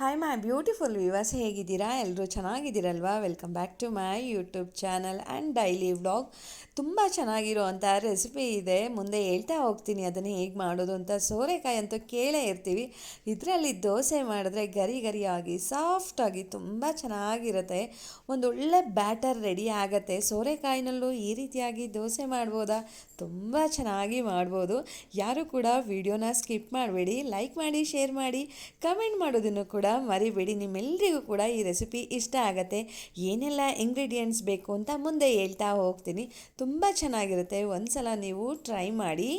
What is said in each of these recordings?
Hi my beautiful viewers ಹೇಗಿದ್ದೀರಾ? ಎಲ್ಲರೂ ಚೆನ್ನಾಗಿದ್ದೀರಲ್ವಾ? Welcome back to my YouTube channel and daily vlog ತುಂಬ ಚೆನ್ನಾಗಿರುವಂಥ recipe ಇದೆ. ಮುಂದೆ ಹೇಳ್ತಾ ಹೋಗ್ತೀನಿ ಅದನ್ನು ಹೇಗೆ ಮಾಡೋದು ಅಂತ. ಸೋರೆಕಾಯಿ ಅಂತೂ ಕೇಳೇ ಇರ್ತೀವಿ. ಇದರಲ್ಲಿ ದೋಸೆ ಮಾಡಿದ್ರೆ ಗರಿ ಗರಿಯಾಗಿ ಸಾಫ್ಟಾಗಿ ತುಂಬ ಚೆನ್ನಾಗಿರುತ್ತೆ. ಒಂದು ಒಳ್ಳೆ ಬ್ಯಾಟರ್ ರೆಡಿ ಆಗುತ್ತೆ. ಸೋರೆಕಾಯಿನಲ್ಲೂ ಈ ರೀತಿಯಾಗಿ ದೋಸೆ ಮಾಡ್ಬೋದಾ? ತುಂಬ ಚೆನ್ನಾಗಿ ಮಾಡ್ಬೋದು. ಯಾರು ಕೂಡ ವಿಡಿಯೋನ ಸ್ಕಿಪ್ ಮಾಡಬೇಡಿ. ಲೈಕ್ ಮಾಡಿ ಶೇರ್ ಮಾಡಿ. ಕಮೆಂಟ್ ಮಾಡೋದನ್ನು ಕೂಡ ಮರಿಬೇಡಿ ನಿಮ್ಮೆಲ್ಲರಿಗೂ ಕೂಡ ಈ ರೆಸಿಪಿ ಇಷ್ಟ ಆಗುತ್ತೆ. ಏನೆಲ್ಲ ಇಂಗ್ರೀಡಿಯೆಂಟ್ಸ್ ಬೇಕು ಅಂತ ಮುಂದೆ ಹೇಳ್ತಾ ಹೋಗ್ತೀನಿ. ತುಂಬ ಚೆನ್ನಾಗಿರುತ್ತೆ. ಒಂದ್ಸಲ ನೀವು ಟ್ರೈ ಮಾಡಿ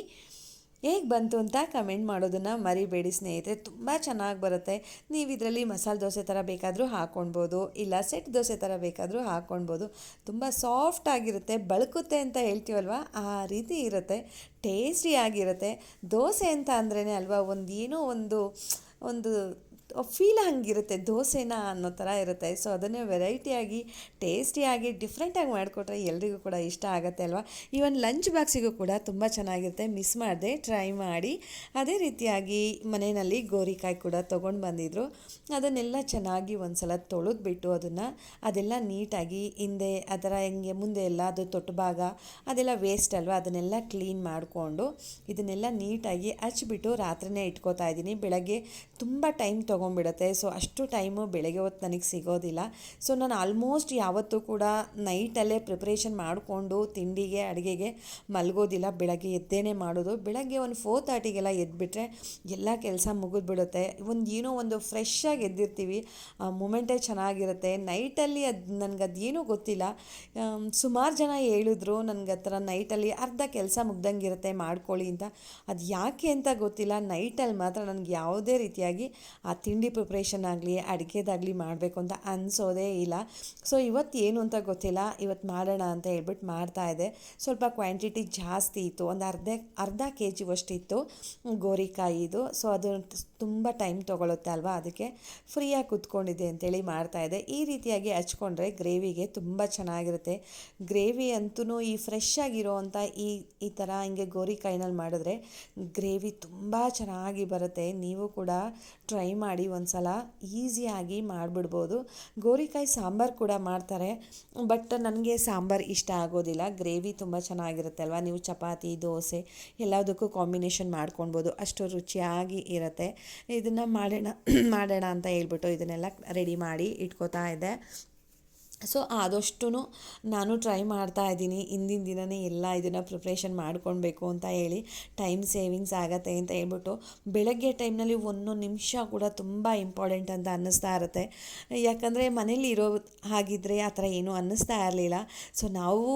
ಹೇಗೆ ಬಂತು ಅಂತ ಕಮೆಂಟ್ ಮಾಡೋದನ್ನು ಮರಿಬೇಡಿ ಸ್ನೇಹಿತರೆ. ತುಂಬ ಚೆನ್ನಾಗಿ ಬರುತ್ತೆ. ನೀವು ಇದರಲ್ಲಿ ಮಸಾಲೆ ದೋಸೆ ಥರ ಬೇಕಾದರೂ ಹಾಕ್ಕೊಳ್ಬೋದು ಇಲ್ಲ ಸೆಟ್ ದೋಸೆ ಥರ ಬೇಕಾದರೂ ಹಾಕ್ಕೊಳ್ಬೋದು ತುಂಬ ಸಾಫ್ಟ್ ಆಗಿರುತ್ತೆ, ಬಳುಕುತ್ತೆ ಅಂತ ಹೇಳ್ತೀವಲ್ವ? ಆ ರೀತಿ ಇರುತ್ತೆ. ಟೇಸ್ಟಿಯಾಗಿರುತ್ತೆ ದೋಸೆ ಅಂತ ಅಂದ್ರೇ ಅಲ್ವಾ ಒಂದು ಏನೋ ಒಂದು ಒಂದು ಫೀಲ್ ಹಂಗಿರುತ್ತೆ, ದೋಸೆನ ಅನ್ನೋ ಥರ ಇರುತ್ತೆ. ಸೊ ಅದನ್ನೇ ವೆರೈಟಿಯಾಗಿ ಟೇಸ್ಟಿಯಾಗಿ ಡಿಫ್ರೆಂಟಾಗಿ ಮಾಡಿಕೊಟ್ರೆ ಎಲ್ರಿಗೂ ಕೂಡ ಇಷ್ಟ ಆಗುತ್ತೆ ಅಲ್ವಾ? ಈವನ್ ಲಂಚ್ ಬಾಕ್ಸಿಗೂ ಕೂಡ ತುಂಬ ಚೆನ್ನಾಗಿರುತ್ತೆ. ಮಿಸ್ ಮಾಡಿದೆ ಟ್ರೈ ಮಾಡಿ. ಅದೇ ರೀತಿಯಾಗಿ ಮನೆಯಲ್ಲಿ ಗೋರಿಕಾಯಿ ಕೂಡ ತೊಗೊಂಡು ಬಂದಿದ್ರು. ಅದನ್ನೆಲ್ಲ ಚೆನ್ನಾಗಿ ಒಂದು ಸಲ ತೊಳೆದ್ಬಿಟ್ಟು ಅದನ್ನು, ಅದೆಲ್ಲ ನೀಟಾಗಿ ಹಿಂದೆ, ಅದರ ಹೆಂಗೆ ಮುಂದೆ ಎಲ್ಲ, ಅದು ತೊಟ್ಟು ಭಾಗ, ಅದೆಲ್ಲ ವೇಸ್ಟ್ ಅಲ್ವಾ? ಅದನ್ನೆಲ್ಲ ಕ್ಲೀನ್ ಮಾಡಿಕೊಂಡು, ಇದನ್ನೆಲ್ಲ ನೀಟಾಗಿ ಹಚ್ಚಿಬಿಟ್ಟು ರಾತ್ರಿನೇ ಇಟ್ಕೋತಾ ಇದ್ದೀನಿ. ಬೆಳಗ್ಗೆ ತುಂಬ ಟೈಮ್ ತೊಗೊಂಡ್ಬಿಡುತ್ತೆ. ಸೊ ಅಷ್ಟು ಟೈಮು ಬೆಳಗ್ಗೆ ಹೊತ್ತು ನನಗೆ ಸಿಗೋದಿಲ್ಲ. ಸೊ ನಾನು ಆಲ್ಮೋಸ್ಟ್ ಯಾವತ್ತೂ ಕೂಡ ನೈಟಲ್ಲೇ ಪ್ರಿಪ್ರೇಷನ್ ಮಾಡಿಕೊಂಡು ತಿಂಡಿಗೆ, ಅಡುಗೆಗೆ ಮಲಗೋದಿಲ್ಲ. ಬೆಳಗ್ಗೆ ಎದ್ದೇನೆ ಮಾಡೋದು. ಬೆಳಗ್ಗೆ ಒಂದು ಫೋರ್ ತರ್ಟಿಗೆಲ್ಲ ಎದ್ಬಿಟ್ರೆ ಎಲ್ಲ ಕೆಲಸ ಮುಗಿದ್ಬಿಡುತ್ತೆ. ಒಂದು, ಏನೋ ಒಂದು ಫ್ರೆಶ್ ಆಗಿ ಎದ್ದಿರ್ತೀವಿ. ಆ ಮೂಮೆಂಟೇ ಚೆನ್ನಾಗಿರುತ್ತೆ. ನೈಟಲ್ಲಿ ಅದು, ನನಗೆ ಅದೇನೂ ಗೊತ್ತಿಲ್ಲ. ಸುಮಾರು ಜನ ಹೇಳಿದ್ರು ನನಗೆ ಹತ್ರ ನೈಟಲ್ಲಿ ಅರ್ಧ ಕೆಲಸ ಮುಗ್ದಂಗಿರುತ್ತೆ ಮಾಡ್ಕೊಳ್ಳಿ ಅಂತ. ಅದು ಯಾಕೆ ಅಂತ ಗೊತ್ತಿಲ್ಲ. ನೈಟಲ್ಲಿ ಮಾತ್ರ ನನಗೆ ಯಾವುದೇ ರೀತಿಯಾಗಿ ಆ ತಿಂಡಿ ಪ್ರಿಪ್ರೇಷನ್ ಆಗಲಿ, ಅಡುಗೆದಾಗಲಿ ಮಾಡಬೇಕು ಅಂತ ಅನಿಸೋದೇ ಇಲ್ಲ. ಸೊ ಇವತ್ತು ಏನು ಅಂತ ಗೊತ್ತಿಲ್ಲ. ಇವತ್ತು ಮಾಡೋಣ ಅಂತ ಹೇಳ್ಬಿಟ್ಟು ಇದೆ. ಸ್ವಲ್ಪ ಕ್ವಾಂಟಿಟಿ ಜಾಸ್ತಿ ಇತ್ತು. ಒಂದು ಅರ್ಧ ಅರ್ಧ ಕೆ ಜಿವಷ್ಟಿತ್ತು ಗೋರಿಕಾಯಿದು ಸೊ ಅದು ತುಂಬ ಟೈಮ್ ತೊಗೊಳುತ್ತೆ ಅಲ್ವಾ? ಅದಕ್ಕೆ ಫ್ರೀಯಾಗಿ ಕುತ್ಕೊಂಡಿದೆ ಅಂತೇಳಿ ಮಾಡ್ತಾಯಿದ್ದೆ ಈ ರೀತಿಯಾಗಿ ಹಚ್ಕೊಂಡ್ರೆ ಗ್ರೇವಿಗೆ ತುಂಬ ಚೆನ್ನಾಗಿರುತ್ತೆ. ಗ್ರೇವಿ ಅಂತೂ ಈ ಫ್ರೆಶ್ ಆಗಿರೋವಂಥ ಈ ಈ ಥರ ಹಿಂಗೆ ಗೋರಿಕಾಯಿನಲ್ಲಿ ಮಾಡಿದ್ರೆ ಗ್ರೇವಿ ತುಂಬ ಚೆನ್ನಾಗಿ ಬರುತ್ತೆ. ನೀವು ಕೂಡ ಟ್ರೈ ಮಾಡಿ ಒಂದು ಸಲ ಈಸಿಯಾಗಿ ಮಾಡಿಬಿಡ್ಬೋದು. ಗೋರಿಕಾಯಿ ಸಾಂಬಾರು ಕೂಡ ಮಾಡ್ತಾರೆ ಬಟ್ ನನಗೆ ಸಾಂಬಾರು ಇಷ್ಟ ಆಗೋದಿಲ್ಲ. ಗ್ರೇವಿ ತುಂಬ ಚೆನ್ನಾಗಿರುತ್ತೆ ಅಲ್ವಾ? ನೀವು ಚಪಾತಿ, ದೋಸೆ ಎಲ್ಲದಕ್ಕೂ ಕಾಂಬಿನೇಷನ್ ಮಾಡ್ಕೊಳ್ಬೋದು. ಅಷ್ಟು ರುಚಿಯಾಗಿ ಇರುತ್ತೆ. ಇದನ್ನು ಮಾಡೋಣ ಮಾಡೋಣ ಅಂತ ಹೇಳ್ಬಿಟ್ಟು ಇದನ್ನೆಲ್ಲ ರೆಡಿ ಮಾಡಿ ಇಟ್ಕೋತಾ ಇದ್ದೆ. ಸೊ ಆದಷ್ಟು ನಾನು ಟ್ರೈ ಮಾಡ್ತಾ ಇದ್ದೀನಿ. ಹಿಂದಿನ ದಿನವೇ ಎಲ್ಲ ಇದನ್ನು ಪ್ರಿಪ್ರೇಷನ್ ಮಾಡ್ಕೊಳ್ಬೇಕು ಅಂತ ಹೇಳಿ ಟೈಮ್ ಸೇವಿಂಗ್ಸ್ ಆಗತ್ತೆ ಅಂತ ಹೇಳ್ಬಿಟ್ಟು ಬೆಳಗ್ಗೆ ಟೈಮ್ನಲ್ಲಿ ಒಂದೊಂದು ನಿಮಿಷ ಕೂಡ ತುಂಬ ಇಂಪಾರ್ಟೆಂಟ್ ಅಂತ ಅನ್ನಿಸ್ತಾ ಇರುತ್ತೆ. ಯಾಕಂದರೆ ಮನೇಲಿ ಇರೋ ಹಾಗಿದ್ದರೆ ಆ ಥರ ಏನೂ ಅನ್ನಿಸ್ತಾ ಇರಲಿಲ್ಲ. ಸೊ ನಾವು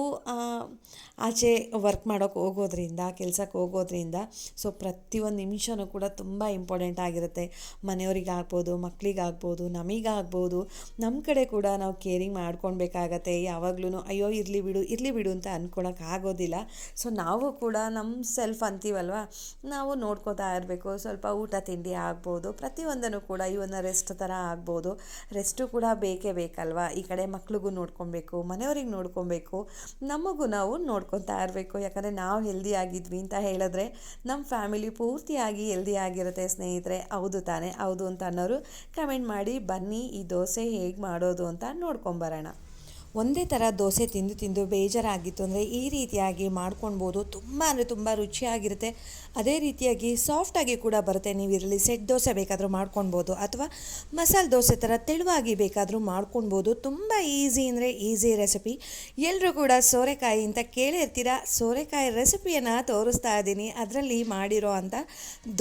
ಆಚೆ ವರ್ಕ್ ಮಾಡೋಕ್ಕೆ ಹೋಗೋದ್ರಿಂದ ಕೆಲ್ಸಕ್ಕೆ ಹೋಗೋದ್ರಿಂದ ಸೊ ಪ್ರತಿಯೊಂದು ನಿಮಿಷವೂ ಕೂಡ ತುಂಬ ಇಂಪಾರ್ಟೆಂಟ್ ಆಗಿರುತ್ತೆ. ಮನೆಯವರಿಗಾಗ್ಬೋದು ಮಕ್ಕಳಿಗಾಗ್ಬೋದು ನಮಗಾಗ್ಬೋದು ನಮ್ಮ ಕಡೆ ಕೂಡ ನಾವು ಕೇರಿಂಗ್ ಮಾಡ್ಕೊಳ್ಬೇಕಾಗತ್ತೆ. ಯಾವಾಗ್ಲೂ ಅಯ್ಯೋ ಇರಲಿ ಬಿಡು ಇರಲಿ ಬಿಡು ಅಂತ ಅಂದ್ಕೊಳಕ್ಕೆ ಆಗೋದಿಲ್ಲ. ಸೊ ನಾವು ಕೂಡ ನಮ್ಮ ಸೆಲ್ಫ್ ಅಂತೀವಲ್ವ? ನಾವು ನೋಡ್ಕೋತಾ ಇರಬೇಕು. ಸ್ವಲ್ಪ ಊಟ ತಿಂಡಿ ಆಗ್ಬೋದು. ಪ್ರತಿಯೊಂದನ್ನು ಕೂಡ ಇವನ್ನ ರೆಸ್ಟ್ ಥರ ಆಗ್ಬೋದು. ರೆಸ್ಟು ಕೂಡ ಬೇಕೇ ಬೇಕಲ್ವಾ? ಈ ಕಡೆ ಮಕ್ಳಿಗೂ ನೋಡ್ಕೊಬೇಕು, ಮನೆಯವ್ರಿಗೆ ನೋಡ್ಕೊಬೇಕು. ನಮಗೂ ನಾವು ನೋಡ್ಕೊತಾ ಇರಬೇಕು. ಯಾಕಂದರೆ ನಾವು ಹೆಲ್ದಿ ಆಗಿದ್ವಿ ಅಂತ ಹೇಳಿದ್ರೆ ನಮ್ಮ ಫ್ಯಾಮಿಲಿ ಪೂರ್ತಿಯಾಗಿ ಹೆಲ್ದಿ ಆಗಿರುತ್ತೆ ಸ್ನೇಹಿತರೆ. ಹೌದು ತಾನೇ. ಹೌದು ಅಂತ ಅನ್ನೋರು ಕಮೆಂಟ್ ಮಾಡಿ, ಬನ್ನಿ ಈ ದೋಸೆ ಹೇಗೆ ಮಾಡೋದು ಅಂತ ನೋಡ್ಕೊಂಬರೋಣ. ಒಂದೇ ಥರ ದೋಸೆ ತಿಂದು ತಿಂದು ಬೇಜಾರಾಗಿತ್ತು. ಅಂದರೆ ಈ ರೀತಿಯಾಗಿ ಮಾಡ್ಕೊಳ್ಬೋದು. ತುಂಬ ಅಂದರೆ ತುಂಬ ರುಚಿಯಾಗಿರುತ್ತೆ. ಅದೇ ರೀತಿಯಾಗಿ ಸಾಫ್ಟಾಗಿ ಕೂಡ ಬರುತ್ತೆ. ನೀವು ಇದರಲ್ಲಿ ಸೆಟ್ ದೋಸೆ ಬೇಕಾದರೂ ಮಾಡ್ಕೊಳ್ಬೋದು. ಅಥವಾ ಮಸಾಲೆ ದೋಸೆ ಥರ ತೆಳುವಾಗಿ ಬೇಕಾದರೂ ಮಾಡ್ಕೊಳ್ಬೋದು. ತುಂಬ ಈಸಿ ಅಂದರೆ ಈಸಿ ರೆಸಿಪಿ ಎಲ್ಲರೂ ಕೂಡ ಸೋರೆಕಾಯಿ ಅಂತ ಕೇಳಿರ್ತೀರ ಸೋರೆಕಾಯಿ ರೆಸಿಪಿಯನ್ನು ತೋರಿಸ್ತಾ ಇದ್ದೀನಿ. ಅದರಲ್ಲಿ ಮಾಡಿರೋ ಅಂಥ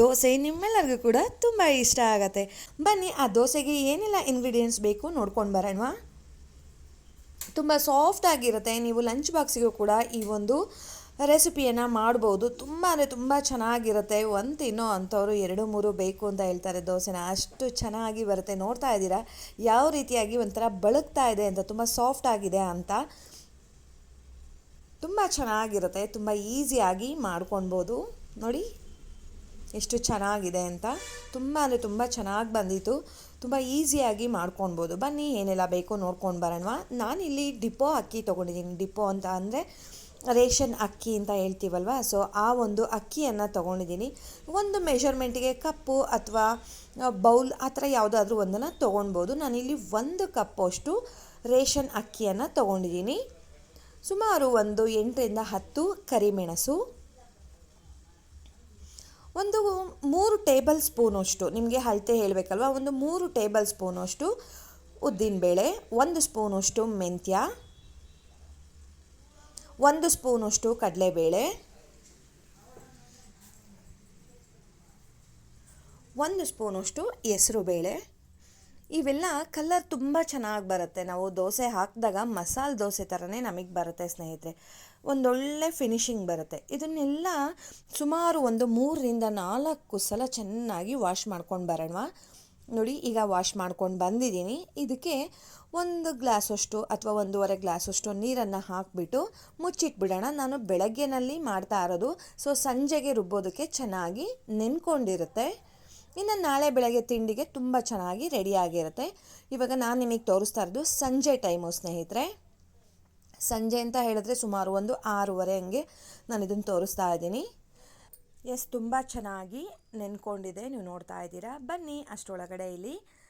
ದೋಸೆ ನಿಮ್ಮೆಲ್ಲರಿಗೂ ಕೂಡ ತುಂಬ ಇಷ್ಟ ಆಗುತ್ತೆ. ಬನ್ನಿ, ಆ ದೋಸೆಗೆ ಏನೆಲ್ಲ ಇಂಗ್ರೀಡಿಯೆಂಟ್ಸ್ ಬೇಕು ನೋಡ್ಕೊಂಡು ಬರೋಣವಾ? ತುಂಬ ಸಾಫ್ಟಾಗಿರುತ್ತೆ ನೀವು ಲಂಚ್ ಬಾಕ್ಸಿಗೂ ಕೂಡ ಈ ಒಂದು ರೆಸಿಪಿಯನ್ನು ಮಾಡ್ಬೋದು. ತುಂಬ ಅಂದರೆ ತುಂಬ ಚೆನ್ನಾಗಿರುತ್ತೆ. ಒಂದು ತಿನ್ನೋ ಅಂಥವ್ರು ಎರಡು ಮೂರು ಬೇಕು ಅಂತ ಹೇಳ್ತಾರೆ ದೋಸೆನ. ಅಷ್ಟು ಚೆನ್ನಾಗಿ ಬರುತ್ತೆ. ನೋಡ್ತಾ ಇದ್ದೀರಾ? ಯಾವ ರೀತಿಯಾಗಿ ಒಂಥರ ಬಳುಕ್ತಾ ಇದೆ ಅಂತ, ತುಂಬ ಸಾಫ್ಟ್ ಆಗಿದೆ ಅಂತ ತುಂಬ ಚೆನ್ನಾಗಿರುತ್ತೆ. ತುಂಬ ಈಸಿಯಾಗಿ ಮಾಡ್ಕೊಳ್ಬೋದು ನೋಡಿ. ಎಷ್ಟು ಚೆನ್ನಾಗಿದೆ ಅಂತ ತುಂಬ ಅಂದರೆ ತುಂಬ ಚೆನ್ನಾಗಿ ಬಂದಿತ್ತು. ತುಂಬ ಈಸಿಯಾಗಿ ಮಾಡ್ಕೊಳ್ಬೋದು ಬನ್ನಿ, ಏನೆಲ್ಲ ಬೇಕೋ ನೋಡ್ಕೊಂಡು ಬರೋಣ ನಾನಿಲ್ಲಿ ಡಿಪೋ ಅಕ್ಕಿ ತೊಗೊಂಡಿದ್ದೀನಿ. ಡಿಪೋ ಅಂತ ಅಂದರೆ ರೇಷನ್ ಅಕ್ಕಿ ಅಂತ ಹೇಳ್ತೀವಲ್ವ? ಸೊ ಆ ಒಂದು ಅಕ್ಕಿಯನ್ನು ತೊಗೊಂಡಿದ್ದೀನಿ. ಒಂದು ಮೆಷರ್ಮೆಂಟಿಗೆ ಕಪ್ಪು ಅಥವಾ ಬೌಲ್ ಆ ಥರ ಯಾವುದಾದ್ರೂ ಒಂದನ್ನು ತೊಗೊಳ್ಬೋದು ನಾನಿಲ್ಲಿ ಒಂದು ಕಪ್ಪಷ್ಟು ರೇಷನ್ ಅಕ್ಕಿಯನ್ನು ತೊಗೊಂಡಿದ್ದೀನಿ. ಸುಮಾರು ಒಂದು ಎಂಟರಿಂದ ಹತ್ತು ಕರಿಮೆಣಸು. ಒಂದು ಮೂರು ಟೇಬಲ್ ಸ್ಪೂನಷ್ಟು ನಿಮಗೆ ಅಳತೆ ಹೇಳಬೇಕಲ್ವ? ಒಂದು ಮೂರು ಟೇಬಲ್ ಸ್ಪೂನಷ್ಟು ಉದ್ದಿನಬೇಳೆ ಒಂದು ಸ್ಪೂನಷ್ಟು ಮೆಂತ್ಯ, ಒಂದು ಸ್ಪೂನಷ್ಟು ಕಡಲೆಬೇಳೆ, ಒಂದು ಸ್ಪೂನಷ್ಟು ಹೆಸರುಬೇಳೆ ಇವೆಲ್ಲ ಕಲರ್ ತುಂಬ ಚೆನ್ನಾಗಿ ಬರುತ್ತೆ. ನಾವು ದೋಸೆ ಹಾಕಿದಾಗ ಮಸಾಲೆ ದೋಸೆ ಥರನೇ ನಮಗೆ ಬರುತ್ತೆ ಸ್ನೇಹಿತರೆ. ಒಂದೊಳ್ಳೆ ಫಿನಿಶಿಂಗ್ ಬರುತ್ತೆ. ಇದನ್ನೆಲ್ಲ ಸುಮಾರು ಒಂದು ಮೂರರಿಂದ ನಾಲ್ಕು ಸಲ ಚೆನ್ನಾಗಿ ವಾಶ್ ಮಾಡ್ಕೊಂಡು ಬರೋಣ ನೋಡಿ, ಈಗ ವಾಶ್ ಮಾಡ್ಕೊಂಡು ಬಂದಿದ್ದೀನಿ. ಇದಕ್ಕೆ ಒಂದು ಗ್ಲಾಸಷ್ಟು ಅಥವಾ ಒಂದೂವರೆ ಗ್ಲಾಸಷ್ಟು ನೀರನ್ನು ಹಾಕಿಬಿಟ್ಟು ಮುಚ್ಚಿಟ್ಬಿಡೋಣ. ನಾನು ಬೆಳಗ್ಗೆನಲ್ಲಿ ಮಾಡ್ತಾ ಇರೋದು. ಸೊ ಸಂಜೆಗೆ ರುಬ್ಬೋದಕ್ಕೆ ಚೆನ್ನಾಗಿ ನೆನ್ಕೊಂಡಿರುತ್ತೆ. ಇನ್ನು ನಾಳೆ ಬೆಳಗ್ಗೆ ತಿಂಡಿಗೆ ತುಂಬ ಚೆನ್ನಾಗಿ ರೆಡಿಯಾಗಿರುತ್ತೆ ಇವಾಗ ನಾನು ನಿಮಗೆ ತೋರಿಸ್ತಾ ಇರೋದು ಸಂಜೆ ಟೈಮು, ಸ್ನೇಹಿತರೆ. ಸಂಜೆ ಅಂತ ಹೇಳಿದ್ರೆ ಸುಮಾರು ಒಂದು ಆರೂವರೆ ಹಂಗೆ ನಾನು ಇದನ್ನು ತೋರಿಸ್ತಾ ಇದ್ದೀನಿ. ಎಸ್ ತುಂಬ ಚೆನ್ನಾಗಿ ನೆನ್ಕೊಂಡಿದೆ. ನೀವು ನೋಡ್ತಾ ಇದ್ದೀರಾ? ಬನ್ನಿ ಅಷ್ಟರೊಳಗಡೆ ಇಲ್ಲಿ.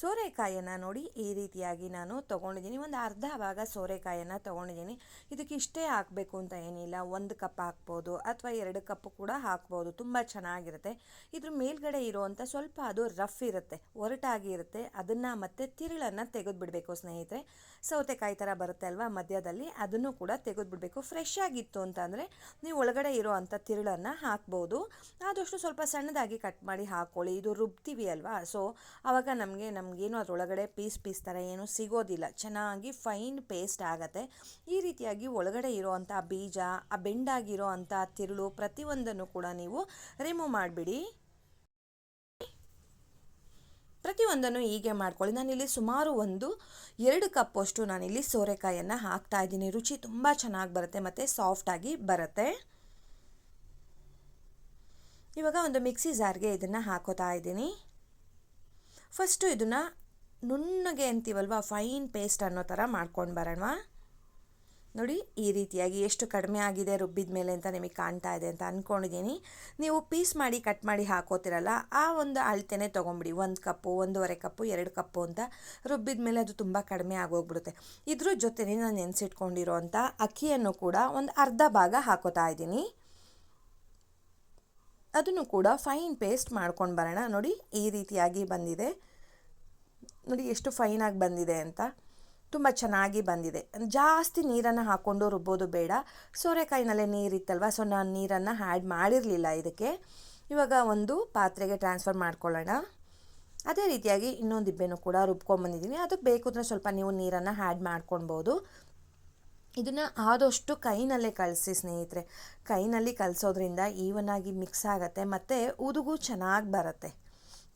ಸೋರೆಕಾಯನ್ನು ನೋಡಿ ಈ ರೀತಿಯಾಗಿ ನಾನು ತೊಗೊಂಡಿದ್ದೀನಿ. ಒಂದು ಅರ್ಧ ಭಾಗ ಸೋರೆಕಾಯನ್ನು ತೊಗೊಂಡಿದ್ದೀನಿ. ಇದಕ್ಕೆ ಇಷ್ಟೇ ಹಾಕಬೇಕು ಅಂತ ಏನಿಲ್ಲ. ಒಂದು ಕಪ್ ಹಾಕ್ಬೋದು ಅಥವಾ ಎರಡು ಕಪ್ ಕೂಡ ಹಾಕ್ಬೋದು. ತುಂಬ ಚೆನ್ನಾಗಿರುತ್ತೆ. ಇದ್ರ ಮೇಲ್ಗಡೆ ಇರುವಂಥ ಸ್ವಲ್ಪ ಅದು ರಫ್ ಇರುತ್ತೆ. ಒರಟಾಗಿ ಇರುತ್ತೆ. ಅದನ್ನು ಮತ್ತೆ ತಿರುಳನ್ನು ತೆಗೆದುಬಿಡಬೇಕು ಸ್ನೇಹಿತರೆ. ಸೌತೆಕಾಯಿ ಥರ ಬರುತ್ತೆ ಅಲ್ವಾ ಮಧ್ಯದಲ್ಲಿ? ಅದನ್ನು ಕೂಡ ತೆಗೆದುಬಿಡಬೇಕು. ಫ್ರೆಶ್ ಆಗಿತ್ತು ಅಂತಂದರೆ ನೀವು ಒಳಗಡೆ ಇರೋ ಅಂಥ ತಿರುಳನ್ನು ಹಾಕ್ಬೋದು. ಆದಷ್ಟು ಸ್ವಲ್ಪ ಸಣ್ಣದಾಗಿ ಕಟ್ ಮಾಡಿ ಹಾಕ್ಕೊಳ್ಳಿ ಇದು ರುಬ್ತೀವಿ ಅಲ್ವಾ? ಸೊ ಆವಾಗ ನಮಗೆ ನಮಗೇನು ಅದರೊಳಗಡೆ ಪೀಸ್ ಪೀಸ್ ಥರ ಏನೂ ಸಿಗೋದಿಲ್ಲ. ಚೆನ್ನಾಗಿ ಫೈನ್ ಪೇಸ್ಟ್ ಆಗುತ್ತೆ. ಈ ರೀತಿಯಾಗಿ ಒಳಗಡೆ ಇರೋವಂಥ ಬೀಜ, ಆ ಬೆಂಡಾಗಿರೋ ಅಂಥ ತಿರುಳು ಪ್ರತಿಯೊಂದನ್ನು ಕೂಡ ನೀವು ರಿಮೂವ್ ಮಾಡಿಬಿಡಿ. ಪ್ರತಿಯೊಂದನ್ನು ಹೀಗೆ ಮಾಡ್ಕೊಳ್ಳಿ. ನಾನಿಲ್ಲಿ ಸುಮಾರು ಒಂದು ಎರಡು ಕಪ್ಪಷ್ಟು ನಾನಿಲ್ಲಿ ಸೋರೆಕಾಯನ್ನು ಹಾಕ್ತಾ ಇದ್ದೀನಿ. ರುಚಿ ತುಂಬ ಚೆನ್ನಾಗಿ ಬರುತ್ತೆ ಮತ್ತು ಸಾಫ್ಟಾಗಿ ಬರುತ್ತೆ. ಇವಾಗ ಒಂದು ಮಿಕ್ಸಿ ಜಾರ್ಗೆ ಇದನ್ನು ಹಾಕೋತಾ ಇದ್ದೀನಿ. ಫಸ್ಟು ಇದನ್ನು ನುಣ್ಣಗೆ ಅಂತೀವಲ್ವ ಫೈನ್ ಪೇಸ್ಟ್ ಅನ್ನೋ ಥರ ಮಾಡ್ಕೊಂಡು ಬರೋಣ ನೋಡಿ, ಈ ರೀತಿಯಾಗಿ ಎಷ್ಟು ಕಡಿಮೆ ಆಗಿದೆ ರುಬ್ಬಿದ ಮೇಲೆ ಅಂತ ನಿಮಗೆ ಕಾಣ್ತಾ ಇದೆ ಅಂತ ಅಂದ್ಕೊಂಡಿದ್ದೀನಿ ನೀವು ಪೀಸ್ ಮಾಡಿ, ಕಟ್ ಮಾಡಿ ಹಾಕೋತಿರಲ್ಲ, ಆ ಒಂದು ಅಳತೆನೇ ತೊಗೊಂಬಿಡಿ. ಒಂದು ಕಪ್ಪು, ಒಂದೂವರೆ ಕಪ್ಪು, ಎರಡು ಕಪ್ಪು ಅಂತ ರುಬ್ಬಿದ ಮೇಲೆ ಅದು ತುಂಬ ಕಡಿಮೆ ಆಗೋಗ್ಬಿಡುತ್ತೆ. ಇದ್ರ ಜೊತೆನೇ ನಾನು ನೆನೆಸಿಟ್ಕೊಂಡಿರೋ ಅಂಥ ಅಕ್ಕಿಯನ್ನು ಕೂಡ ಒಂದು ಅರ್ಧ ಭಾಗ ಹಾಕೋತಾ ಇದ್ದೀನಿ. ಅದನ್ನು ಕೂಡ ಫೈನ್ ಪೇಸ್ಟ್ ಮಾಡ್ಕೊಂಡು ಬರೋಣ. ನೋಡಿ, ಈ ರೀತಿಯಾಗಿ ಬಂದಿದೆ. ನೋಡಿ, ಎಷ್ಟು ಫೈನಾಗಿ ಬಂದಿದೆ ಅಂತ. ತುಂಬ ಚೆನ್ನಾಗಿ ಬಂದಿದೆ. ಜಾಸ್ತಿ ನೀರನ್ನು ಹಾಕ್ಕೊಂಡು ರುಬ್ಬೋದು ಬೇಡ. ಸೋರೆಕಾಯಿನಲ್ಲೇ ನೀರಿತ್ತಲ್ವ ಸೊ ನಾನು ನೀರನ್ನು ಆ್ಯಡ್ ಮಾಡಿರಲಿಲ್ಲ ಇದಕ್ಕೆ. ಇವಾಗ ಒಂದು ಪಾತ್ರೆಗೆ ಟ್ರಾನ್ಸ್ಫರ್ ಮಾಡ್ಕೊಳ್ಳೋಣ. ಅದೇ ರೀತಿಯಾಗಿ ಇನ್ನೊಂದು ಇಬ್ಬೆನೂ ಕೂಡ ರುಬ್ಕೊಂಡ್ಬಂದಿದ್ದೀನಿ ಅದಕ್ಕೆ ಬೇಕು ಸ್ವಲ್ಪ ನೀವು ನೀರನ್ನು ಆ್ಯಡ್ ಮಾಡ್ಕೊಳ್ಬೋದು. ಇದನ್ನು ಆದಷ್ಟು ಕೈನಲ್ಲೇ ಕಳಿಸಿ ಸ್ನೇಹಿತರೆ. ಕೈನಲ್ಲಿ ಕಲಸೋದ್ರಿಂದ ಈವನಾಗಿ ಮಿಕ್ಸ್ ಆಗುತ್ತೆ, ಮತ್ತು ಉದುಗು ಚೆನ್ನಾಗಿ ಬರುತ್ತೆ.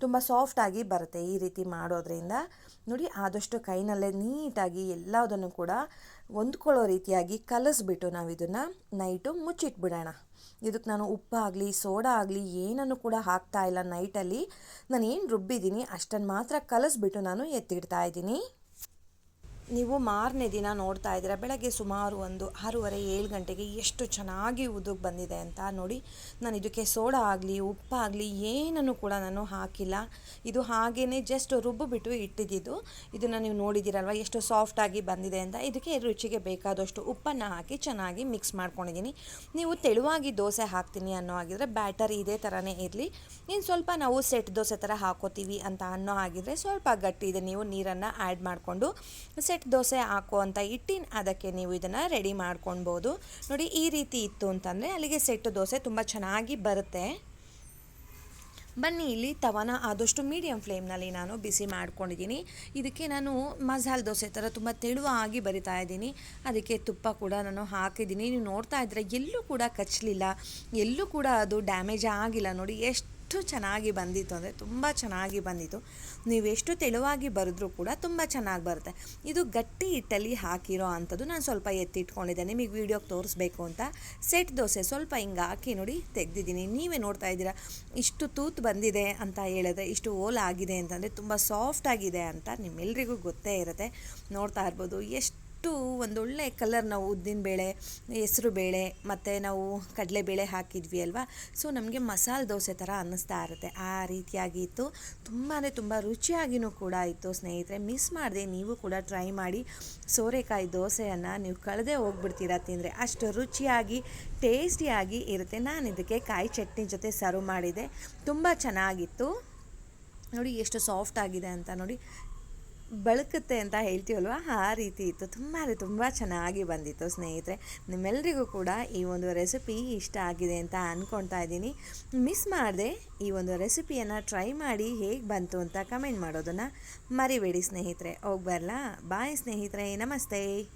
ತುಂಬ ಸಾಫ್ಟಾಗಿ ಬರುತ್ತೆ ಈ ರೀತಿ ಮಾಡೋದ್ರಿಂದ. ನೋಡಿ, ಆದಷ್ಟು ಕೈನಲ್ಲೇ ನೀಟಾಗಿ ಎಲ್ಲದನ್ನು ಕೂಡ ಹೊಂದ್ಕೊಳ್ಳೋ ರೀತಿಯಾಗಿ ಕಲಸ್ಬಿಟ್ಟು ನಾವು ಇದನ್ನು ನೈಟು ಮುಚ್ಚಿಟ್ಬಿಡೋಣ. ಇದಕ್ಕೆ ನಾನು ಉಪ್ಪಾಗಲಿ, ಸೋಡಾ ಆಗಲಿ, ಏನನ್ನು ಕೂಡ ಹಾಕ್ತಾ ಇಲ್ಲ ನೈಟಲ್ಲಿ ನಾನು ಏನು ರುಬ್ಬಿದ್ದೀನಿ ಅಷ್ಟನ್ನು ಮಾತ್ರ ಕಲಸ್ಬಿಟ್ಟು ನಾನು ಎತ್ತಿಡ್ತಾ ಇದ್ದೀನಿ. ನೀವು ಮಾರನೇ ದಿನ ನೋಡ್ತಾ ಇದ್ದೀರಾ, ಬೆಳಗ್ಗೆ ಸುಮಾರು ಒಂದು ಆರೂವರೆ, ಏಳು ಗಂಟೆಗೆ ಎಷ್ಟು ಚೆನ್ನಾಗಿ ಉದುಗ್ ಬಂದಿದೆ ಅಂತ ನೋಡಿ. ನಾನು ಇದಕ್ಕೆ ಸೋಡಾ ಆಗಲಿ ಉಪ್ಪಾಗಲಿ ಏನನ್ನು ಕೂಡ ನಾನು ಹಾಕಿಲ್ಲ. ಇದು ಹಾಗೇ ಜಸ್ಟ್ ರುಬ್ಬಿಬಿಟ್ಟು ಇಟ್ಟಿದ್ದು. ಇದನ್ನು ನೀವು ನೋಡಿದ್ದೀರಲ್ವ, ಎಷ್ಟು ಸಾಫ್ಟಾಗಿ ಬಂದಿದೆ ಅಂತ. ಇದಕ್ಕೆ ರುಚಿಗೆ ಬೇಕಾದಷ್ಟು ಉಪ್ಪನ್ನು ಹಾಕಿ ಚೆನ್ನಾಗಿ ಮಿಕ್ಸ್ ಮಾಡ್ಕೊಂಡಿದ್ದೀನಿ. ನೀವು ತೆಳುವಾಗಿ ದೋಸೆ ಹಾಕ್ತೀನಿ ಅನ್ನೋ ಆಗಿದ್ರೆ ಬ್ಯಾಟರ್ ಇದೇ ಥರನೇ ಇರಲಿ. ಇನ್ನು ಸ್ವಲ್ಪ ನಾವು ಸೆಟ್ ದೋಸೆ ಥರ ಹಾಕೋತೀವಿ ಅಂತ ಅನ್ನೋ ಆಗಿದ್ರೆ ಸ್ವಲ್ಪ ಗಟ್ಟಿ ಇದೆ ನೀವು ನೀರನ್ನು ಆ್ಯಡ್ ಮಾಡಿಕೊಂಡು. ಸೆಟ್ ದೋಸೆ ಅಂತ ಹಿಟ್ಟಿನ ಅದಕ್ಕೆ ನೀವು ಇದನ್ನು ರೆಡಿ ಮಾಡ್ಕೊಳ್ಬೋದು ನೋಡಿ ಈ ರೀತಿ ಇತ್ತು ಅಂತಂದರೆ ಅಲ್ಲಿಗೆ ಸೆಟ್ ದೋಸೆ ತುಂಬ ಚೆನ್ನಾಗಿ ಬರುತ್ತೆ. ಬನ್ನಿ, ಇಲ್ಲಿ ತವನ ಆದಷ್ಟು ಮೀಡಿಯಮ್ ಫ್ಲೇಮ್ನಲ್ಲಿ ನಾನು ಬಿಸಿ ಮಾಡ್ಕೊಂಡಿದ್ದೀನಿ. ಇದಕ್ಕೆ ನಾನು ಮಸಾಲೆ ದೋಸೆ ಥರ ತುಂಬ ತೆಳುವಾಗಿ ಬರಿತಾ ಇದ್ದೀನಿ. ಅದಕ್ಕೆ ತುಪ್ಪ ಕೂಡ ನಾನು ಹಾಕಿದ್ದೀನಿ. ನೀವು ನೋಡ್ತಾ ಇದ್ದರೆ ಎಲ್ಲೂ ಕೂಡ ಕಚ್ಚಲಿಲ್ಲ. ಎಲ್ಲೂ ಕೂಡ ಅದು ಡ್ಯಾಮೇಜ್ ಆಗಿಲ್ಲ. ನೋಡಿ, ಎಷ್ಟು ಎಷ್ಟು ಚೆನ್ನಾಗಿ ಬಂದಿತ್ತು ಅಂದರೆ ತುಂಬ ಚೆನ್ನಾಗಿ ಬಂದಿತ್ತು. ನೀವು ಎಷ್ಟು ತೆಳುವಾಗಿ ಬರೆದ್ರೂ ಕೂಡ ತುಂಬ ಚೆನ್ನಾಗಿ ಬರುತ್ತೆ. ಇದು ಗಟ್ಟಿ ಹಿಟ್ಟಲ್ಲಿ ಹಾಕಿರೋ ಅಂಥದ್ದು ನಾನು ಸ್ವಲ್ಪ ಎತ್ತಿಟ್ಕೊಂಡಿದ್ದೆ ನಿಮಗೆ ವೀಡಿಯೋಗೆ ತೋರಿಸ್ಬೇಕು ಅಂತ. ಸೆಟ್ ದೋಸೆ ಸ್ವಲ್ಪ ಹಿಂಗೆ ಹಾಕಿ ನೋಡಿ ತೆಗೆದಿದ್ದೀನಿ. ನೀವೇ ನೋಡ್ತಾ ಇದ್ದೀರಾ, ಇಷ್ಟು ತೂತು ಬಂದಿದೆ ಅಂತ ಹೇಳಿದ್ರೆ, ಇಷ್ಟು ಓಲ್ ಆಗಿದೆ ಅಂತಂದರೆ ತುಂಬ ಸಾಫ್ಟ್ ಆಗಿದೆ ಅಂತ ನಿಮ್ಮೆಲ್ಲರಿಗೂ ಗೊತ್ತೇ ಇರುತ್ತೆ. ನೋಡ್ತಾ ಇರ್ಬೋದು, ಎಷ್ಟು ಎಷ್ಟು ಒಂದೊಳ್ಳೆ ಕಲರ್ ನಾವು ಉದ್ದಿನ ಬೇಳೆ, ಹೆಸರು ಬೇಳೆ, ಮತ್ತು ನಾವು ಕಡಲೆಬೇಳೆ ಹಾಕಿದ್ವಿ ಅಲ್ವಾ? ಸೊ ನಮಗೆ ಮಸಾಲೆ ದೋಸೆ ಥರ ಅನ್ನಿಸ್ತಾ ಇರುತ್ತೆ. ಆ ರೀತಿಯಾಗಿ ಇತ್ತು ತುಂಬಾ ತುಂಬ ರುಚಿಯಾಗಿಯೂ ಕೂಡ ಇತ್ತು ಸ್ನೇಹಿತರೆ. ಮಿಸ್ ಮಾಡಿದೆ, ನೀವು ಕೂಡ ಟ್ರೈ ಮಾಡಿ. ಸೋರೆಕಾಯಿ ದೋಸೆಯನ್ನು ನೀವು ಕಳೆದೇ ಹೋಗ್ಬಿಡ್ತೀರಾ ತಿಂದರೆ ಅಷ್ಟು ರುಚಿಯಾಗಿ ಟೇಸ್ಟಿಯಾಗಿ ಇರುತ್ತೆ. ನಾನು ಇದಕ್ಕೆ ಕಾಯಿ ಚಟ್ನಿ ಜೊತೆ ಸರ್ವ್ ಮಾಡಿದೆ. ತುಂಬ ಚೆನ್ನಾಗಿತ್ತು. ನೋಡಿ, ಎಷ್ಟು ಸಾಫ್ಟ್ ಆಗಿದೆ ಅಂತ ನೋಡಿ. ಬಳುಕುತ್ತೆ ಅಂತ ಹೇಳ್ತೀವಲ್ವ? ಆ ರೀತಿ ಇತ್ತು. ತುಂಬ ಅಂದರೆ ತುಂಬ ಚೆನ್ನಾಗಿ ಬಂದಿತ್ತು ಸ್ನೇಹಿತರೆ. ನಿಮ್ಮೆಲ್ಲರಿಗೂ ಕೂಡ ಈ ಒಂದು ರೆಸಿಪಿ ಇಷ್ಟ ಆಗಿದೆ ಅಂತ ಅಂದ್ಕೊಳ್ತಾ ಇದ್ದೀನಿ. ಮಿಸ್ ಮಾಡಿದೆ ಈ ಒಂದು ರೆಸಿಪಿಯನ್ನು ಟ್ರೈ ಮಾಡಿ ಹೇಗೆ ಬಂತು ಅಂತ ಕಮೆಂಟ್ ಮಾಡೋದನ್ನು ಮರಿಬೇಡಿ ಸ್ನೇಹಿತರೆ. ಹೋಗಿ ಬರಲಾ? ಬಾಯ್ ಸ್ನೇಹಿತರೆ. ನಮಸ್ತೆ.